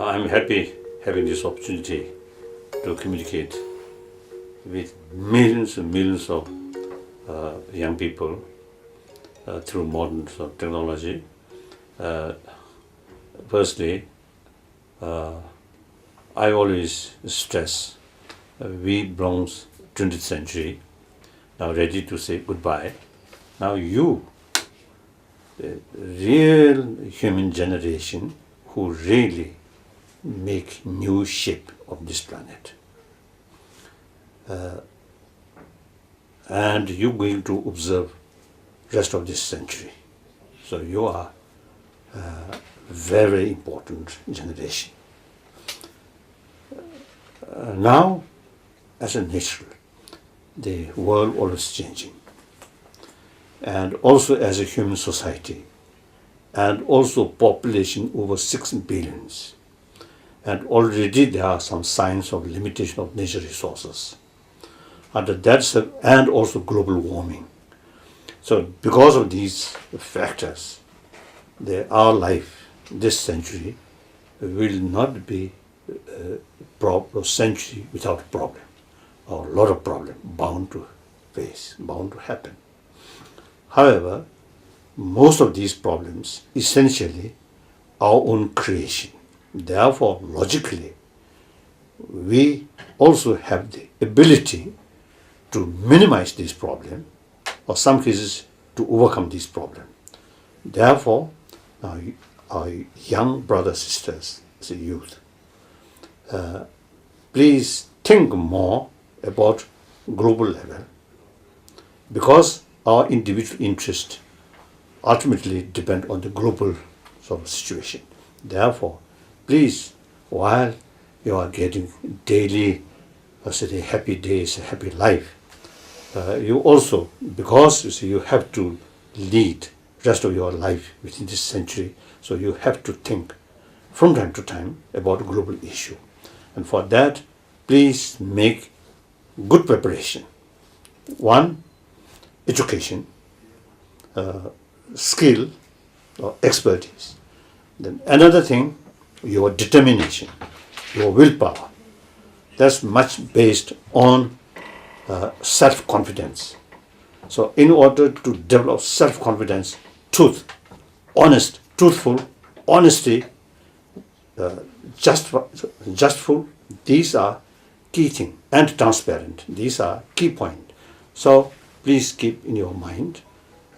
I'm happy having this opportunity to communicate with millions and millions of uh, young people uh, through modern sort of technology. Uh, firstly, uh, I always stress uh, we belong 20th century, now ready to say goodbye. Now you, the real human generation who really make new shape of this planet. Uh, and you're going to observe rest of this century. So you are uh, very important generation. Uh, now, as a natural, the world always changing, and also as a human society, and also population over six billions, and already there are some signs of limitation of natural resources, and that's a, and also global warming. So because of these factors, the, our life this century will not be a prob- a century without problem, or a lot of problem bound to face, bound to happen. However, most of these problems essentially our own creation. Therefore, logically, we also have the ability to minimize this problem, or some cases to overcome this problem. Therefore, our, our young brothers sisters, a youth, uh, please think more about global level because our individual interest ultimately depend on the global sort of situation. Therefore, please, while you are getting daily, I say, happy days, a happy life, uh, you also, because you see, you have to lead rest of your life within this century, so you have to think from time to time about global issue. And for that, please make good preparation. One, education, uh, skill or expertise. Then another thing, your determination, your willpower. That's much based on uh, self confidence. So, in order to develop self confidence, truth, honest, truthful, honesty, uh, just, justful, these are key thing and transparent. These are key point. So, please keep in your mind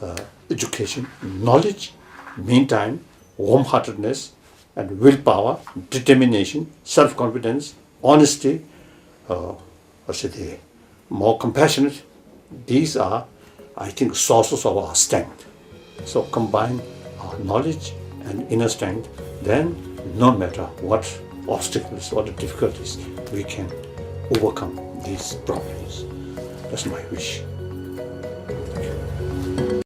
uh, education, knowledge, meantime, warm heartedness, and willpower, determination, self confidence, honesty, uh, what should they, more compassionate. These are, I think, sources of our strength. So combine our knowledge and inner strength, then no matter what obstacles, what the difficulties, we can overcome these problems. That's my wish.